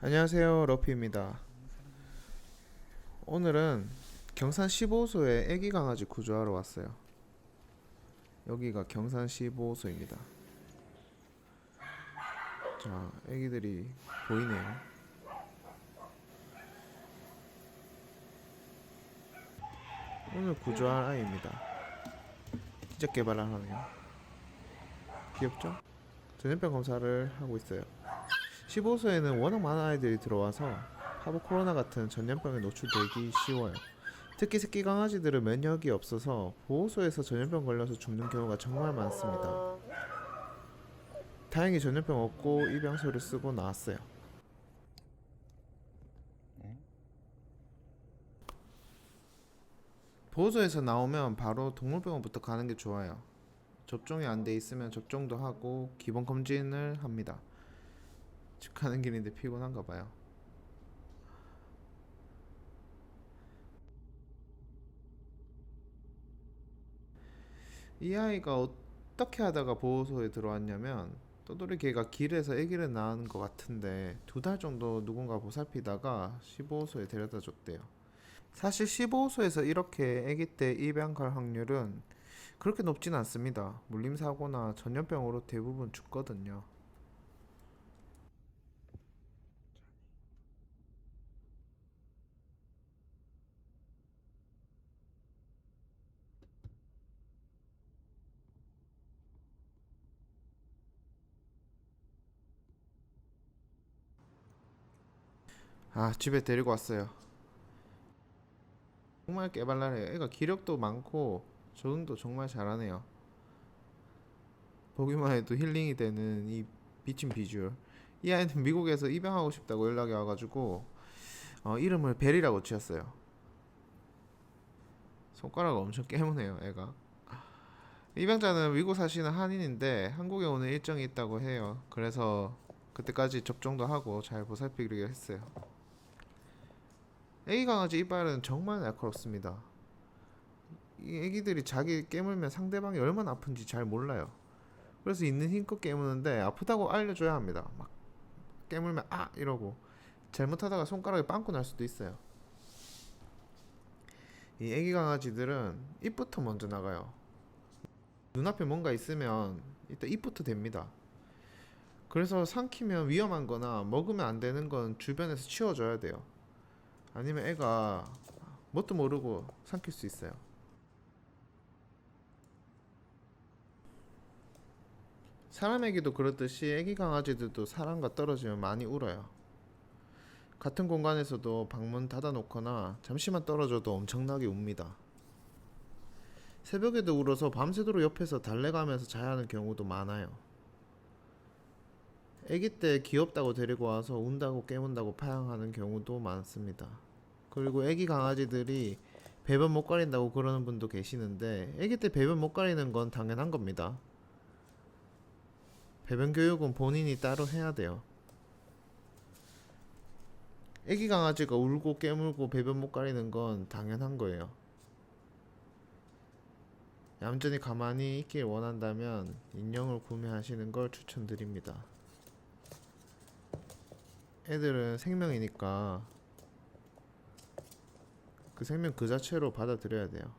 안녕하세요 러피입니다. 오늘은 경산 15호소에 애기 강아지 구조하러 왔어요. 여기가 경산 15호소입니다. 자 애기들이 보이네요. 오늘 구조할 아이입니다. 기적 개발을 하네요. 귀엽죠? 전염병 검사를 하고 있어요 15호소에는 워낙 많은 아이들이 들어와서 파보 코로나 같은 전염병에 노출되기 쉬워요. 특히 새끼 강아지들은 면역이 없어서 보호소에서 전염병 걸려서 죽는 경우가 정말 많습니다. 다행히 전염병 없고 입양소를 쓰고 나왔어요. 보호소에서 나오면 바로 동물병원부터 가는 게 좋아요. 접종이 안 돼 있으면 접종도 하고 기본 검진을 합니다. 집 가는 길인데 피곤한가 봐요. 이 아이가 어떻게 하다가 보호소에 들어왔냐면 떠돌이 개가 길에서 아기를 낳은 것 같은데 두 달 정도 누군가 보살피다가 15호소에 데려다 줬대요. 사실 15호소에서 이렇게 아기 때 입양 갈 확률은 그렇게 높진 않습니다. 물림 사고나 전염병으로 대부분 죽거든요. 아 집에 데리고 왔어요. 정말 깨발랄해요. 애가 기력도 많고 적응도 정말 잘하네요. 보기만 해도 힐링이 되는 이 비친 비주얼. 이 아이는 미국에서 입양하고 싶다고 연락이 와가지고 어, 이름을 벨이라고 지었어요. 손가락을 엄청 깨무네요 애가. 입양자는 미국 사시는 한인인데 한국에 오는 일정이 있다고 해요. 그래서 그때까지 접종도 하고 잘 보살피기로 했어요 애기 강아지 이빨은 정말 날카롭습니다. 이 애기들이 자기 깨물면 상대방이 얼마나 아픈지 잘 몰라요. 그래서 있는 힘껏 깨무는데 아프다고 알려줘야 합니다. 막 깨물면 아 이러고 잘못하다가 손가락에 빵꾸 날 수도 있어요. 이 애기 강아지들은 입부터 먼저 나가요. 눈앞에 뭔가 있으면 일단 입부터 됩니다. 그래서 삼키면 위험한 거나 먹으면 안 되는 건 주변에서 치워줘야 돼요. 아니면 애가 뭣도 모르고 삼킬 수 있어요. 사람에게도 그렇듯이 애기 강아지들도 사람과 떨어지면 많이 울어요. 같은 공간에서도 방문 닫아놓거나 잠시만 떨어져도 엄청나게 웁니다. 새벽에도 울어서 밤새도록 옆에서 달래가면서 자야 하는 경우도 많아요. 아기 때 귀엽다고 데리고 와서 운다고 깨문다고 파양하는 경우도 많습니다. 그리고 아기 강아지들이 배변 못 가린다고 그러는 분도 계시는데 아기 때 배변 못 가리는 건 당연한 겁니다. 배변 교육은 본인이 따로 해야 돼요. 아기 강아지가 울고 깨물고 배변 못 가리는 건 당연한 거예요. 얌전히 가만히 있길 원한다면 인형을 구매하시는 걸 추천드립니다. 애들은 생명이니까 그 생명 그 자체로 받아들여야 돼요.